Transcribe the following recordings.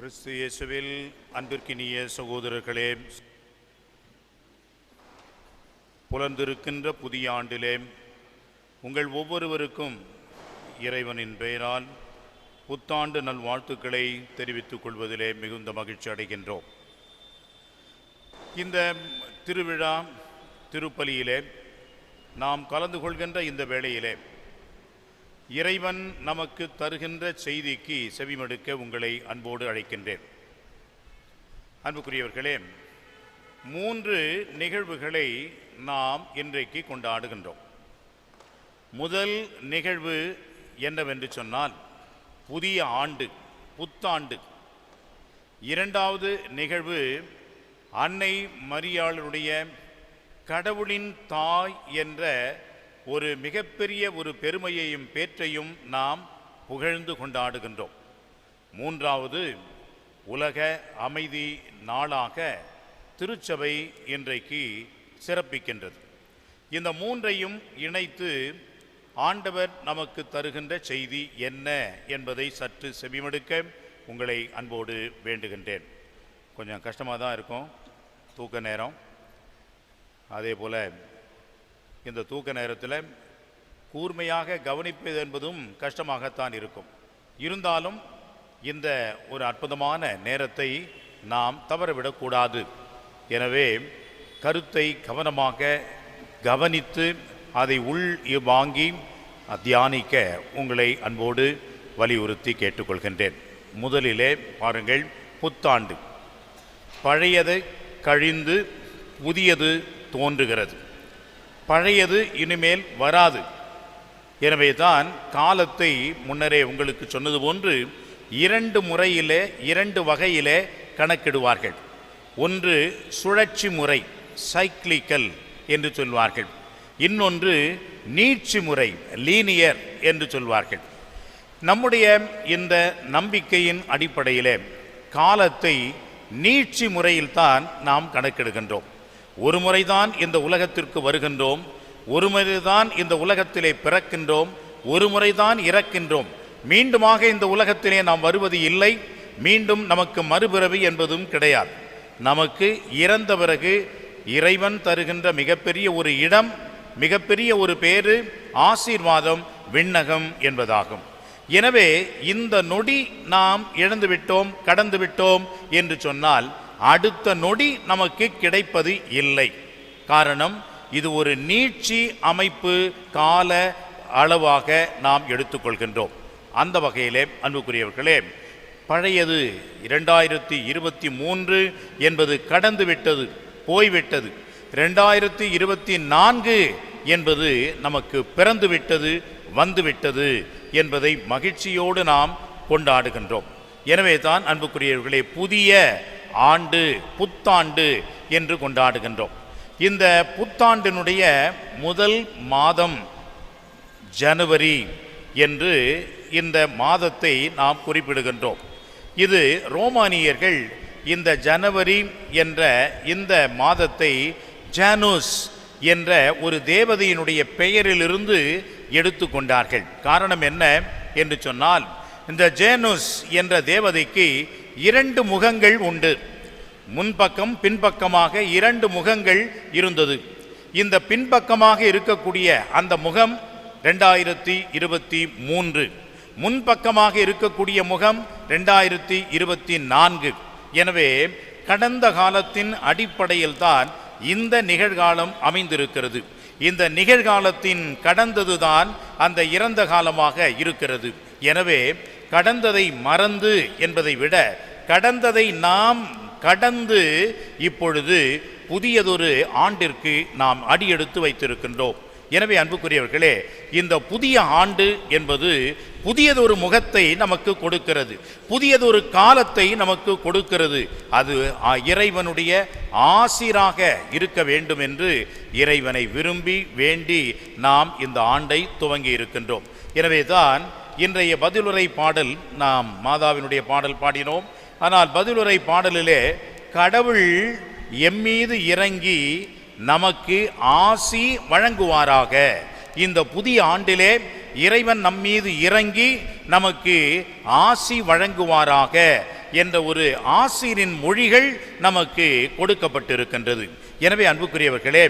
கிறிஸ்து இயேசுவில் அன்பிற்கினிய சகோதரர்களே புலர்ந்திருக்கின்ற புதிய ஆண்டிலே உங்கள் ஒவ்வொருவருக்கும் இறைவனின் பெயரால் புத்தாண்டு நல்வாழ்த்துக்களை தெரிவித்துக் கொள்வதிலே மிகுந்த மகிழ்ச்சி அடைகின்றோம். இந்த திருவிழா திருப்பலியிலே நாம் கலந்து கொள்கின்ற இந்த வேளையிலே இறைவன் நமக்கு தருகின்ற செய்திக்கு செவிமடுக்க உங்களை அன்போடு அழைக்கின்றேன். அன்புக்குரியவர்களே மூன்று நிகழ்வுகளை நாம் இன்றைக்கு கொண்டாடுகின்றோம். முதல் நிகழ்வு என்னவென்று சொன்னால் புதிய ஆண்டு புத்தாண்டு. இரண்டாவது நிகழ்வு அன்னை மரியாளருடைய கடவுளின் தாய் என்ற ஒரு மிகப்பெரிய ஒரு பெருமையையும் பேற்றையும் நாம் புகழ்ந்து கொண்டாடுகின்றோம். மூன்றாவது உலக அமைதி நாளாக திருச்சபை இன்றைக்கு சிறப்பிக்கின்றது. இந்த மூன்றையும் இணைத்து ஆண்டவர் நமக்கு தருகின்ற செய்தி என்ன என்பதை சற்று செவிமடுக்க உங்களை அன்போடு வேண்டுகின்றேன். கொஞ்சம் கஷ்டமாக தான் இருக்கும் தூக்க நேரம். அதே போல் இந்த தூக்க நேரத்தில் கூர்மையாக கவனிப்பது என்பதும் கஷ்டமாகத்தான் இருக்கும். இருந்தாலும் இந்த ஒரு அற்புதமான நேரத்தை நாம் தவறவிடக்கூடாது எனவே கருத்தை கவனமாக கவனித்து அதை உள் வாங்கி தியானிக்க உங்களை அன்போடு வலியுறுத்தி கேட்டுக்கொள்கின்றேன். முதலிலே பாருங்கள் புத்தாண்டு. பழையது கழிந்து புதியது தோன்றுகிறது. பழையது இனிமேல் வராது. எனவே தான் காலத்தை முன்னரே உங்களுக்கு சொன்னது போன்று இரண்டு முறையிலே இரண்டு வகையிலே கணக்கிடுவார்கள். ஒன்று சுழற்சி முறை சைக்ளிக்கல் என்று சொல்வார்கள். இன்னொன்று நீட்சி முறை லீனியர் என்று சொல்வார்கள். நம்முடைய இந்த நம்பிக்கையின் அடிப்படையிலே காலத்தை நீட்சி முறையில்தான் நாம் கணக்கெடுகின்றோம். ஒரு முறைதான் இந்த உலகத்திற்கு வருகின்றோம் ஒரு முறைதான் இந்த உலகத்திலே பிறக்கின்றோம் ஒரு முறைதான் இறக்கின்றோம். மீண்டுமாக இந்த உலகத்திலே நாம் வருவது இல்லை மீண்டும் நமக்கு மறுபிறவி என்பதும் கிடையாது. நமக்கு இறந்த பிறகு இறைவன் தருகின்ற மிகப்பெரிய ஒரு இடம் மிகப்பெரிய ஒரு பேரு ஆசீர்வாதம் விண்ணகம் என்பதாகும். எனவே இந்த நொடி நாம் இழந்து விட்டோம் கடந்து விட்டோம் என்று சொன்னால் அடுத்த நொடி நமக்கு கிடைப்பது இல்லை. காரணம் இது ஒரு நீட்சி அமைப்பு கால அளவாக நாம் எடுத்துக்கொள்கின்றோம். அந்த வகையிலே அன்புக்குரியவர்களே பழையது இரண்டாயிரத்தி இருபத்தி மூன்று என்பது கடந்து விட்டது போய்விட்டது. ரெண்டாயிரத்தி இருபத்தி நான்கு என்பது நமக்கு பிறந்து விட்டது வந்துவிட்டது என்பதை மகிழ்ச்சியோடு நாம் கொண்டாடுகின்றோம். எனவே தான் அன்புக்குரியவர்களே புதிய ஆண்டு புத்தாண்டு என்று கொண்டாடுகின்றோம். இந்த புத்தாண்டினுடைய முதல் மாதம் ஜனவரி என்று இந்த மாதத்தை நாம் குறிப்பிடுகின்றோம். இது ரோமானியர்கள் இந்த ஜனவரி என்ற இந்த மாதத்தை ஜானூஸ் என்ற ஒரு தேவதையினுடைய பெயரிலிருந்து எடுத்துக்கொண்டார்கள் காரணம் என்ன என்று சொன்னால் இந்த ஜேனுஸ் என்ற தேவதைக்கு இரண்டு முகங்கள் உண்டு. முன்பக்கம் பின்பக்கமாக இரண்டு முகங்கள் இருந்தது. இந்த பின்பக்கமாக இருக்கக்கூடிய அந்த முகம் ரெண்டாயிரத்தி இருபத்தி மூன்று. முன்பக்கமாக இருக்கக்கூடிய முகம் ரெண்டாயிரத்தி இருபத்தி நான்கு. எனவே கடந்த காலத்தின் அடிப்படையில் தான் இந்த நிகழ்காலம் அமைந்திருக்கிறது. இந்த நிகழ்காலத்தின் கடந்ததுதான் அந்த இறந்த காலமாக இருக்கிறது. எனவே கடந்ததை மறந்து என்பதை விட கடந்ததை நாம் கடந்து இப்பொழுது புதியதொரு ஆண்டிற்கு நாம் அடியெடுத்து வைத்திருக்கின்றோம். எனவே அன்புக்குரியவர்களே இந்த புதிய ஆண்டு என்பது புதியதொரு முகத்தை நமக்கு கொடுக்கிறது. புதியதொரு காலத்தை நமக்கு கொடுக்கிறது. அது இறைவனுடைய ஆசிராக இருக்க வேண்டும் என்று இறைவனை விரும்பி வேண்டி நாம் இந்த ஆண்டை துவங்கி இருக்கின்றோம். எனவே தான் இன்றைய பதிலுரை பாடல் நாம் மாதாவினுடைய பாடல் பாடினோம். ஆனால் பதிலுரை பாடலிலே கடவுள் எம்மீது இறங்கி நமக்கு ஆசி வழங்குவாராக. இந்த புதிய ஆண்டிலே இறைவன் நம்மீது இறங்கி நமக்கு ஆசி வழங்குவாராக என்ற ஒரு ஆசிரின் மொழிகள் நமக்கு கொடுக்கப்பட்டிருக்கின்றது. எனவே அன்புக்குரியவர்களே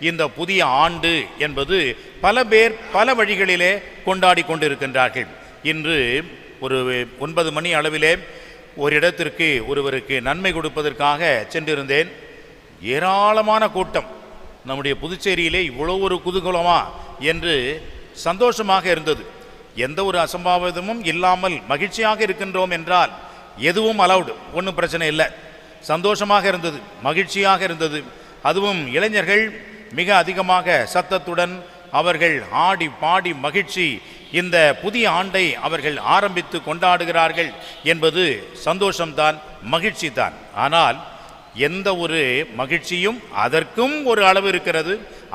இந்த புதிய ஆண்டு என்பது பல பேர் பல வழிகளிலே கொண்டாடி கொண்டிருக்கின்றார்கள். இன்று ஒரு ஒன்பது மணி அளவிலே ஒரு இடத்திற்கு ஒருவருக்கு நன்மை கொடுப்பதற்காக சென்றிருந்தேன். ஏராளமான கூட்டம். நம்முடைய புதுச்சேரியிலே இவ்வளோ ஒரு குதூகலமா என்று சந்தோஷமாக இருந்தது. எந்த ஒரு அசம்பாவிதமும் இல்லாமல் மகிழ்ச்சியாக இருக்கின்றோம் என்றால் எதுவும் அலவுடு ஒன்றும் பிரச்சனை இல்லை. சந்தோஷமாக இருந்தது மகிழ்ச்சியாக இருந்தது. அதுவும் இளைஞர்கள் மிக அதிகமாக சத்தத்துடன் அவர்கள் ஆடி பாடி மகிழ்ச்சி இந்த புதிய ஆண்டை அவர்கள் ஆரம்பித்து கொண்டாடுகிறார்கள் என்பது சந்தோஷம்தான் மகிழ்ச்சி தான் ஆனால் எந்த ஒரு மகிழ்ச்சியும் அதற்கும் ஒரு அளவு இருக்கிறது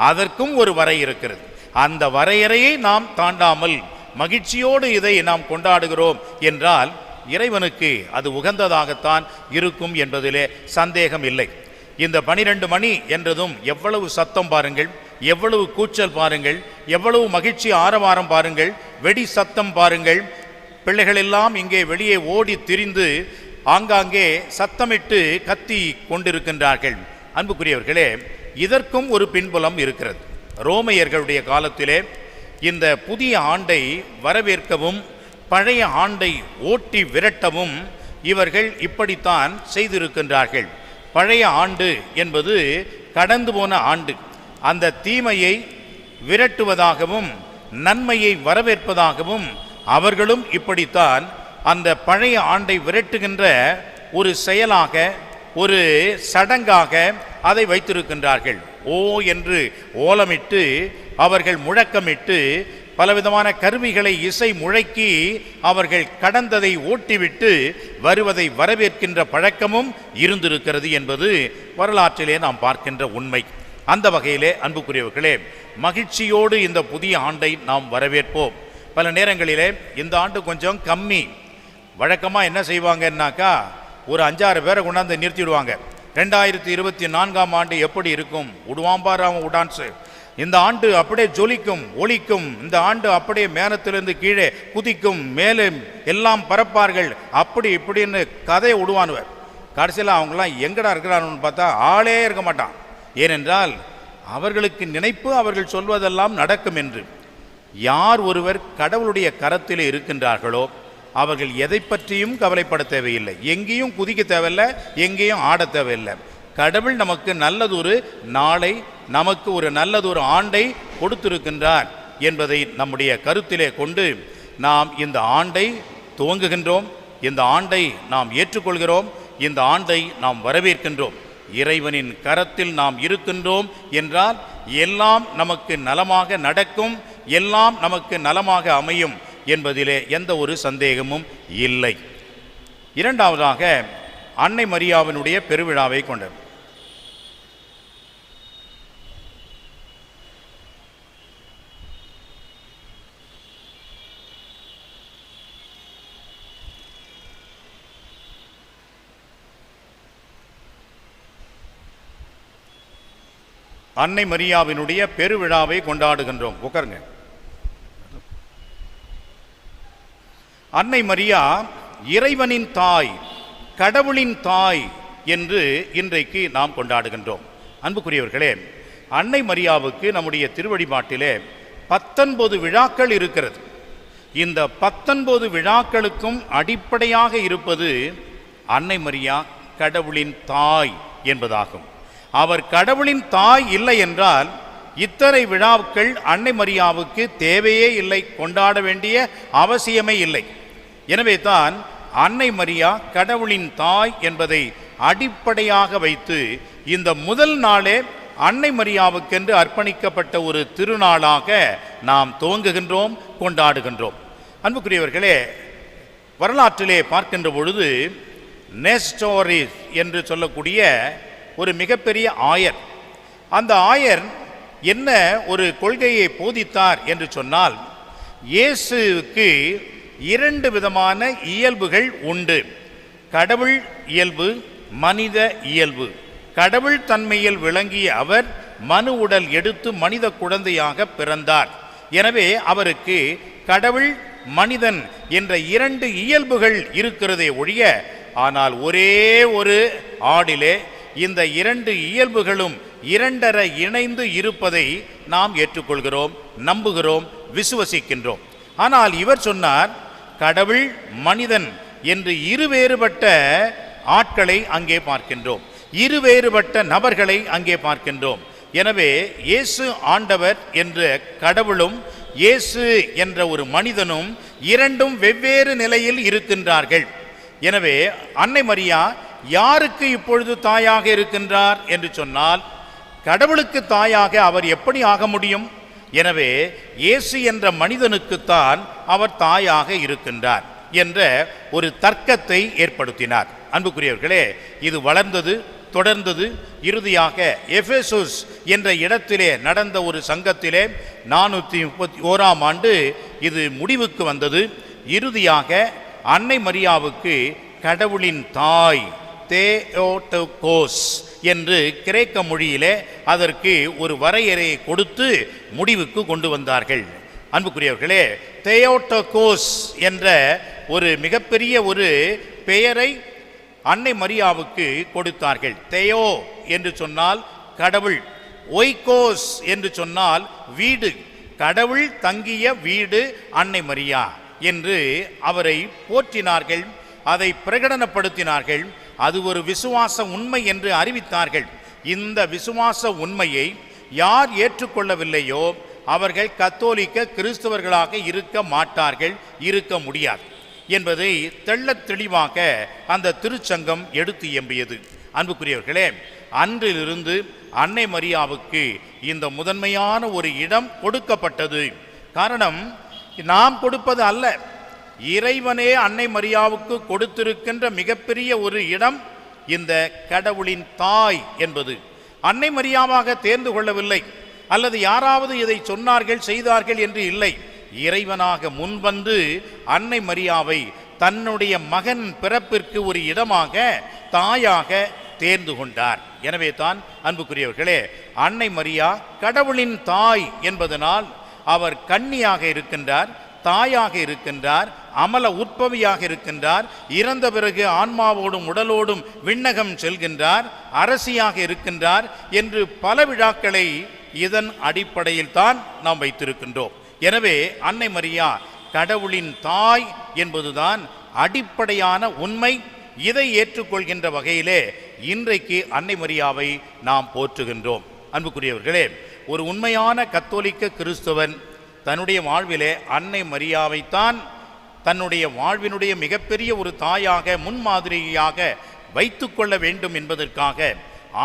அதற்கும் ஒரு வரை இருக்கிறது. அந்த வரையறையை நாம் தாண்டாமல் மகிழ்ச்சியோடு இதை நாம் கொண்டாடுகிறோம் என்றால் இறைவனுக்கு அது உகந்ததாகத்தான் இருக்கும் என்பதிலே சந்தேகம் இல்லை. இந்த பனிரெண்டு மணி என்றதும் எவ்வளவு சத்தம் பாருங்கள் எவ்வளவு கூச்சல் பாருங்கள் எவ்வளவு மகிழ்ச்சி ஆரவாரம் பாருங்கள் வெடி சத்தம் பாருங்கள். பிள்ளைகள் எல்லாம் இங்கே வெளியே ஓடி திரிந்து ஆங்காங்கே சத்தமிட்டு கத்தி கொண்டிருக்கின்றார்கள். அன்புக்குரியவர்களே இதற்கும் ஒரு பின்புலம் இருக்கிறது. ரோமையர்களுடைய காலத்திலே இந்த புதிய ஆண்டை வரவேற்கவும் பழைய ஆண்டை ஓட்டி விரட்டவும் இவர்கள் இப்படித்தான் செய்திருக்கின்றார்கள். பழைய ஆண்டு என்பது கடந்து போன ஆண்டு. அந்த தீமையை விரட்டுவதாகவும் நன்மையை வரவேற்பதாகவும் அவர்களும் இப்படித்தான் அந்த பழைய ஆண்டை விரட்டுகின்ற ஒரு செயலாக ஒரு சடங்காக அதை வைத்திருக்கின்றார்கள். ஓ என்று ஓலமிட்டு அவர்கள் முழக்கமிட்டு பலவிதமான கருவிகளை இசை முழக்கி அவர்கள் கடந்ததை ஓட்டிவிட்டு வருவதை வரவேற்கின்ற பழக்கமும் இருந்திருக்கிறது என்பது வரலாற்றிலே நாம் பார்க்கின்ற உண்மை. அந்த வகையிலே அன்புக்குரியவர்களே மகிழ்ச்சியோடு இந்த புதிய ஆண்டை நாம் வரவேற்போம். பல நேரங்களிலே இந்த ஆண்டு கொஞ்சம் கம்மி. வழக்கமாக என்ன செய்வாங்கன்னாக்கா ஒரு அஞ்சாறு பேரை கொண்டாந்து நிறுத்திடுவாங்க. ரெண்டாயிரத்தி இருபத்தி நான்காம் ஆண்டு எப்படி இருக்கும்? உடுவாம்பார் அவன் உடான்ஸு. இந்த ஆண்டு அப்படியே ஜொலிக்கும் ஒலிக்கும் இந்த ஆண்டு அப்படியே மேனத்திலிருந்து கீழே குதிக்கும் மேலே எல்லாம் பறப்பார்கள் அப்படி இப்படின்னு கதையை விடுவானுவர் கடைசியில் அவங்களாம் எங்கடா இருக்கிறான்னு பார்த்தா ஆளே இருக்க மாட்டான். ஏனென்றால் அவர்களுக்கு நினைப்பு அவர்கள் சொல்வதெல்லாம் நடக்கும் என்று. யார் ஒருவர் கடவுளுடைய கரத்தில் இருக்கின்றார்களோ அவர்கள் எதை பற்றியும் கவலைப்பட தேவையில்லை. எங்கேயும் குதிக்க தேவையில்லை எங்கேயும் ஆட தேவையில்லை. கடவுள் நமக்கு நல்லதொரு நாளை நமக்கு ஒரு நல்லதொரு ஆண்டை கொடுத்திருக்கின்றார் என்பதை நம்முடைய கருத்திலே கொண்டு நாம் இந்த ஆண்டை துவங்குகின்றோம். இந்த ஆண்டை நாம் ஏற்றுக்கொள்கிறோம். இந்த ஆண்டை நாம் வரவேற்கின்றோம். இறைவனின் கரத்தில் நாம் இருக்கின்றோம் என்றால் எல்லாம் நமக்கு நலமாக நடக்கும் எல்லாம் நமக்கு நலமாக அமையும் என்பதிலே எந்த ஒரு சந்தேகமும் இல்லை. இரண்டாவதாக அன்னை மரியாவினுடைய பெருவிழாவை கொண்டது. அன்னை மரியாவினுடைய பெருவிழாவை கொண்டாடுகின்றோம். உட்காருங்க அன்னை மரியா இறைவனின் தாய் கடவுளின் தாய் என்று இன்றைக்கு நாம் கொண்டாடுகின்றோம். அன்புக்குரியவர்களே அன்னை மரியாவுக்கு நம்முடைய திருவழிபாட்டிலே பத்தொன்பது விழாக்கள் இருக்கிறது. இந்த பத்தொன்பது விழாக்களுக்கும் அடிப்படையாக இருப்பது அன்னை மரியா கடவுளின் தாய் என்பதாகும். அவர் கடவுளின் தாய் இல்லை என்றால் இத்தனை விழாக்கள் அன்னை மரியாவுக்கு தேவையே இல்லை கொண்டாட வேண்டிய அவசியமே இல்லை. எனவே தான் அன்னை மரியா கடவுளின் தாய் என்பதை அடிப்படையாக வைத்து இந்த முதல் நாளே அன்னை மரியாவுக்கென்று அர்ப்பணிக்கப்பட்ட ஒரு திருநாளாக நாம் துவங்குகின்றோம் கொண்டாடுகின்றோம். அன்புக்குரியவர்களே வரலாற்றிலே பார்க்கின்ற பொழுது நெஸ்டோரிஸ் என்று சொல்லக்கூடிய ஒரு மிகப்பெரிய ஆயர். அந்த ஆயர் என்ன ஒரு கொள்கையை போதித்தார் என்று சொன்னால் இயேசுவுக்கு இரண்டு விதமான இயல்புகள் உண்டு. கடவுள் இயல்பு மனித இயல்பு. கடவுள் தன்மையில் விளங்கிய அவர் மனு உடல் எடுத்து மனித குழந்தையாக பிறந்தார். எனவே அவருக்கு கடவுள் மனிதன் என்ற இரண்டு இயல்புகள் இருக்கிறதே ஒழிய ஆனால் ஒரே ஒரு ஆடிலே இந்த இரண்டு இயல்புகளும் இரண்டர இணைந்து இருப்பதை நாம் ஏற்றுக்கொள்கிறோம் நம்புகிறோம் விசுவசிக்கின்றோம். ஆனால் இவர் சொன்னார் கடவுள் மனிதன் என்று இருவேறுபட்ட ஆட்களை அங்கே பார்க்கின்றோம். இருவேறுபட்ட நபர்களை அங்கே பார்க்கின்றோம். எனவே இயேசு ஆண்டவர் என்ற கடவுளும் இயேசு என்ற ஒரு மனிதனும் இரண்டும் வெவ்வேறு நிலையில் இருக்கின்றார்கள். எனவே அன்னை மரியா யாருக்கு இப்பொழுது தாயாக இருக்கின்றார் என்று சொன்னால் கடவுளுக்கு தாயாக அவர் எப்படி ஆக முடியும்? எனவே இயேசு என்ற மனிதனுக்குத்தான் அவர் தாயாக இருக்கின்றார் என்ற ஒரு தர்க்கத்தை ஏற்படுத்தினார். அன்புக்குரியவர்களே இது வளர்ந்தது தொடர்ந்தது. இறுதியாக எஃபேசுஸ் என்ற இடத்திலே நடந்த ஒரு சங்கத்திலே நானூற்றி முப்பத்தி ஓராம் ஆண்டு இது முடிவுக்கு வந்தது. இறுதியாக அன்னை மரியாவுக்கு கடவுளின் தாய் தேயோட்டோகோஸ் என்று கிரேக்க மொழியிலே அதற்கு ஒரு வரையறையை கொடுத்து முடிவுக்கு கொண்டு வந்தார்கள். அன்புக்குரியவர்களே தேயோட்டோகோஸ் என்ற ஒரு மிகப்பெரிய ஒரு பெயரை அன்னை மரியாவுக்கு கொடுத்தார்கள். தேயோ என்று சொன்னால் கடவுள் ஒய்கோஸ் என்று சொன்னால் வீடு கடவுள் தங்கிய வீடு அன்னை மரியா என்று அவரை போற்றினார்கள் அதை பிரகடனப்படுத்தினார்கள். அது ஒரு விசுவாச உண்மை என்று அறிவித்தார்கள். இந்த விசுவாச உண்மையை யார் ஏற்றுக்கொள்ளவில்லையோ அவர்கள் கத்தோலிக்க கிறிஸ்தவர்களாக இருக்க மாட்டார்கள் இருக்க முடியாது என்பதை தெள்ளத் தெளிவாக அந்த திருச்சங்கம் எடுத்து எம்பியது. அன்புக்குரியவர்களே அன்றிலிருந்து அன்னை மரியாவுக்கு இந்த முதன்மையான ஒரு இடம் கொடுக்கப்பட்டது. காரணம் நாம் கொடுப்பது அல்ல. இறைவனே அன்னை மரியாவுக்கு கொடுத்திருக்கின்ற மிகப்பெரிய ஒரு இடம் இந்த கடவுளின் தாய் என்பது. அன்னை மரியாவாக தேர்ந்து கொள்ளவில்லை. அல்லது யாராவது இதை சொன்னார்கள் செய்தார்கள் என்று இல்லை. இறைவனாக முன்வந்து அன்னை மரியாவை தன்னுடைய மகன் பிறப்பிற்கு ஒரு இடமாக தாயாக தேர்ந்து கொண்டார். எனவே தான் அன்புக்குரியவர்களே அன்னை மரியா கடவுளின் தாய் என்பதனால் அவர் கன்னியாக இருக்கின்றார் தாயாக இருக்கின்றார் அமல உற்பவியாக இருக்கின்றார் இறந்த பிறகு ஆன்மாவோடும் உடலோடும் விண்ணகம் செல்கின்றார் அரசியாக இருக்கின்றார் என்று பல விழாக்களை இதன் அடிப்படையில் தான் நாம் வைத்திருக்கின்றோம். எனவே அன்னை மரியா கடவுளின் தாய் என்பதுதான் அடிப்படையான உண்மை. இதை ஏற்றுக்கொள்கின்ற வகையிலே இன்றைக்கு அன்னை மரியாவை நாம் போற்றுகின்றோம். அன்புக்குரியவர்களே ஒரு உண்மையான கத்தோலிக்க கிறிஸ்தவன் தன்னுடைய வாழ்விலே அன்னை மரியாவைத்தான் தன்னுடைய வாழ்வினுடைய மிகப்பெரிய ஒரு தாயாக முன்மாதிரியாக வைத்துக்கொள்ள வேண்டும் என்பதற்காக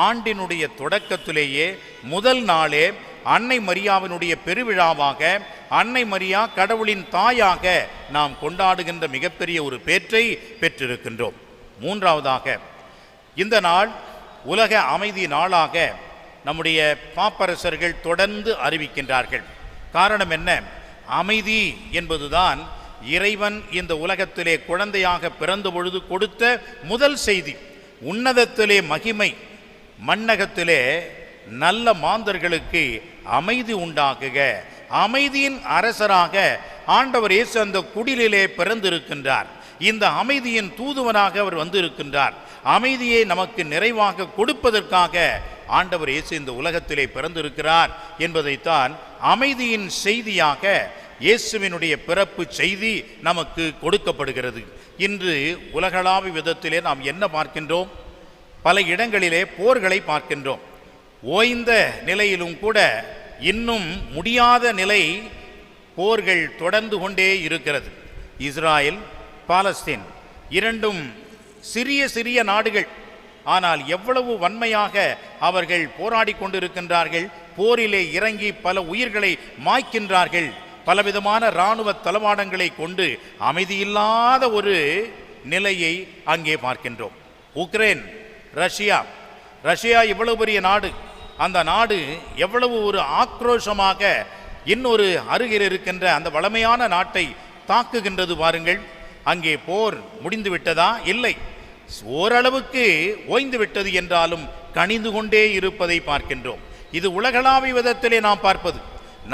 ஆண்டினுடைய தொடக்கத்திலேயே முதல் நாளே அன்னை மரியாவினுடைய பெருவிழாவாக அன்னை மரியா கடவுளின் தாயாக நாம் கொண்டாடுகின்ற மிகப்பெரிய ஒரு பேற்றை பெற்றிருக்கின்றோம். மூன்றாவதாக இந்த நாள் உலக அமைதி நாளாக நம்முடைய பாப்பரசர்கள் தொடர்ந்து அறிவிக்கின்றார்கள். காரணம் என்ன? அமைதி என்பதுதான் இறைவன் இந்த உலகத்திலே குழந்தையாக பிறந்த பொழுது கொடுத்த முதல் செய்தி. உன்னதத்திலே மகிமை மன்னகத்திலே நல்ல மாந்தர்களுக்கு அமைதி உண்டாக்குக. அமைதியின் அரசராக ஆண்டவர் இயேசு அந்த குடிலிலே பிறந்திருக்கின்றார். இந்த அமைதியின் தூதுவனாக அவர் வந்திருக்கின்றார். அமைதியை நமக்கு நிறைவாக கொடுப்பதற்காக ஆண்டவர் இயேசு இந்த உலகத்திலே பிறந்திருக்கிறார் என்பதைத்தான் அமைதியின் செய்தியாக இயேசுவினுடைய பிறப்பு செய்தி நமக்கு கொடுக்கப்படுகிறது. இன்று உலகளாவிய விதத்திலே நாம் என்ன பார்க்கின்றோம்? பல இடங்களிலே போர்களை பார்க்கின்றோம். ஓய்ந்த நிலையிலும் கூட இன்னும் முடியாத நிலை போர்கள் தொடர்ந்து கொண்டே இருக்கிறது. இஸ்ராயல் பாலஸ்தீன் இரண்டும் சிறிய சிறிய நாடுகள் ஆனால் எவ்வளவு வன்மையாக அவர்கள் போராடி கொண்டிருக்கின்றார்கள் போரிலே இறங்கி பல உயிர்களை மாய்க்கின்றார்கள். பலவிதமான இராணுவ தளவாடங்களை கொண்டு அமைதியில்லாத ஒரு நிலையை அங்கே பார்க்கின்றோம். Ukraine Russia. ரஷ்யா இவ்வளவு பெரிய நாடு. அந்த நாடு எவ்வளவு ஒரு ஆக்ரோஷமாக இன்னொரு அருகில் இருக்கின்ற அந்த வளமையான நாட்டை தாக்குகின்றது பாருங்கள். அங்கே போர் முடிந்து விட்டதா இல்லை. ஓரளவுக்கு ஓய்ந்து விட்டது என்றாலும் கணிந்து கொண்டே இருப்பதை பார்க்கின்றோம். இது உலகளாவிய விதத்திலே நாம் பார்ப்பது.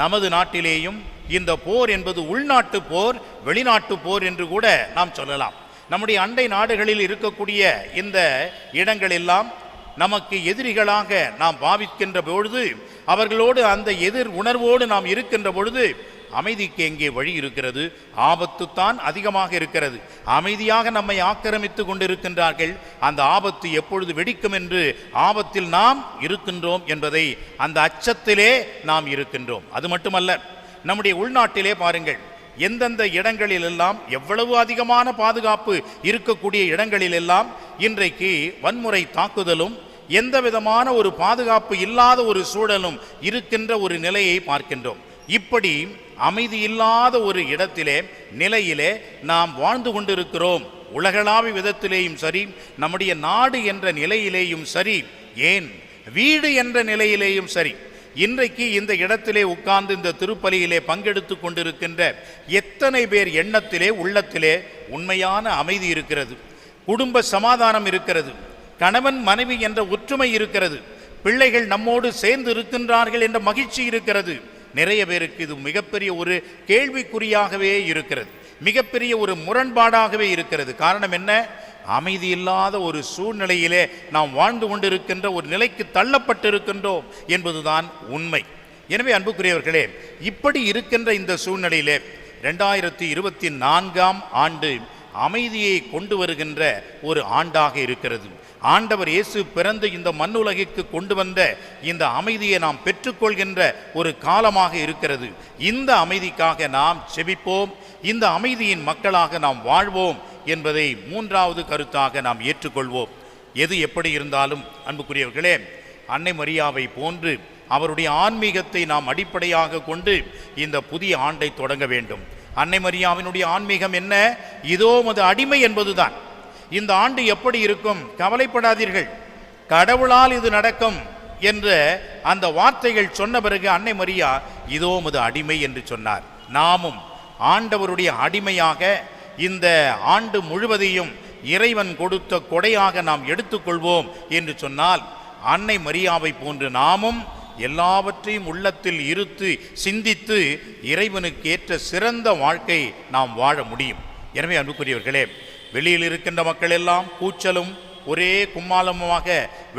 நமது நாட்டிலேயும் இந்த போர் என்பது உள்நாட்டு போர் வெளிநாட்டு போர் என்று கூட நாம் சொல்லலாம். நம்முடைய அண்டை நாடுகளில் இருக்கக்கூடிய இந்த இடங்கள் எல்லாம் நமக்கு எதிரிகளாக நாம் பாவிக்கின்ற பொழுது அவர்களோடு அந்த எதிர் உணர்வோடு நாம் இருக்கின்ற பொழுது அமைதிக்கு எங்கே வழி இருக்கிறது? ஆபத்து தான் அதிகமாக இருக்கிறது. அமைதியாக நம்மை ஆக்கிரமித்து கொண்டிருக்கின்றார்கள். அந்த ஆபத்து எப்பொழுது வெடிக்கும் என்று ஆபத்தில் நாம் இருக்கின்றோம் என்பதை அந்த அச்சத்திலே நாம் இருக்கின்றோம். அது மட்டுமல்ல நம்முடைய உள்நாட்டிலே பாருங்கள் எந்தெந்த இடங்களிலெல்லாம் எவ்வளவு அதிகமான பாதுகாப்பு இருக்கக்கூடிய இடங்களிலெல்லாம் இன்றைக்கு வன்முறை தாக்குதலும் எந்த விதமான ஒரு பாதுகாப்பு இல்லாத ஒரு சூழலும் இருக்கின்ற ஒரு நிலையை பார்க்கின்றோம். இப்படி அமைதி இல்லாத ஒரு இடத்திலே நிலையிலே நாம் வாழ்ந்து கொண்டிருக்கிறோம். உலகளாவிய விதத்திலேயும் சரி நம்முடைய நாடு என்ற நிலையிலேயும் சரி ஏன்? வீடு என்ற நிலையிலேயும் சரி. இன்றைக்கு இந்த இடத்திலே உட்கார்ந்து இந்த திருப்பலியிலே பங்கெடுத்து கொண்டிருக்கின்ற எத்தனை பேர் எண்ணத்திலே உள்ளத்திலே உண்மையான அமைதி இருக்கிறது. குடும்ப சமாதானம் இருக்கிறது. கணவன் மனைவி என்ற ஒற்றுமை இருக்கிறது. பிள்ளைகள் நம்மோடு சேர்ந்து இருக்கின்றார்கள் என்ற மகிழ்ச்சி இருக்கிறது. நிறைய பேருக்கு இது மிகப்பெரிய ஒரு கேள்விக்குறியாகவே இருக்கிறது. மிகப்பெரிய ஒரு முரண்பாடாகவே இருக்கிறது. காரணம் என்ன? அமைதி இல்லாத ஒரு சூழ்நிலையிலே நாம் வாழ்ந்து கொண்டிருக்கின்ற ஒரு நிலைக்கு தள்ளப்பட்டிருக்கின்றோம் என்பதுதான் உண்மை. எனவே அன்புக்குரியவர்களே இப்படி இருக்கின்ற இந்த சூழ்நிலையிலே ரெண்டாயிரத்தி இருபத்தி நான்காம் ஆண்டு அமைதியை கொண்டு வருகின்ற ஒரு ஆண்டாக இருக்கிறது. ஆண்டவர் இயேசு பிறந்து இந்த மண்ணுலகிற்கு கொண்டு வந்த இந்த அமைதியை நாம் பெற்றுக்கொள்கின்ற ஒரு காலமாக இருக்கிறது. இந்த அமைதிக்காக நாம் செபிப்போம். இந்த அமைதியின் மக்களாக நாம் வாழ்வோம் என்பதை மூன்றாவது கருத்தாக நாம் ஏற்றுக்கொள்வோம். எது எப்படி இருந்தாலும் அன்புக்குரியவர்களே அன்னை மரியாவை போன்று அவருடைய ஆன்மீகத்தை நாம் அடிப்படையாக கொண்டு இந்த புதிய ஆண்டை தொடங்க வேண்டும். அன்னை மரியாவினுடைய ஆன்மீகம் என்ன? இதோ மது அடிமை என்பதுதான். இந்த ஆண்டு எப்படி இருக்கும்? கவலைப்படாதீர்கள். கடவுளால் இது நடக்கும் என்ற அந்த வார்த்தைகள் சொன்ன பிறகு அன்னை மரியா இதோ மது அடிமை என்று சொன்னார். நாமும் ஆண்டவருடைய அடிமையாக இந்த ஆண்டு முழுவதையும் இறைவன் கொடுத்த கொடையாக நாம் எடுத்துக்கொள்வோம் என்று சொன்னால் அன்னை மரியாவை போன்று நாமும் எல்லாவற்றையும் உள்ளத்தில் இருத்து சிந்தித்து இறைவனுக்கு ஏற்ற சிறந்த வாழ்க்கை நாம் வாழ முடியும். எனவே அன்புக்குரியவர்களே வெளியில் இருக்கின்ற மக்கள் எல்லாம் கூச்சலும் ஒரே கும்மாளமுமாக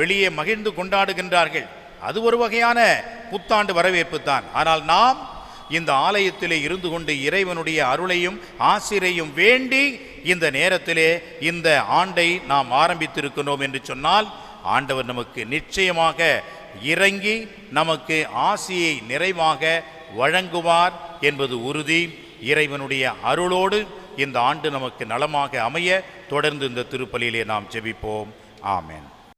வெளியே மகிழ்ந்து கொண்டாடுகின்றார்கள். அது ஒரு வகையான புத்தாண்டு வரவேற்பு தான். ஆனால் நாம் இந்த ஆலயத்திலே இருந்து கொண்டு இறைவனுடைய அருளையும் ஆசிரையும் வேண்டி இந்த நேரத்திலே இந்த ஆண்டை நாம் ஆரம்பித்திருக்கிறோம் என்று சொன்னால் ஆண்டவர் நமக்கு நிச்சயமாக இறங்கி நமக்கு ஆசியை நிறைவாக வழங்குவார் என்பது உறுதி. இறைவனுடைய அருளோடு இந்த ஆண்டு நமக்கு நலமாக அமைய தொடர்ந்து இந்த திருப்பலியிலே நாம் ஜெபிப்போம். ஆமேன்.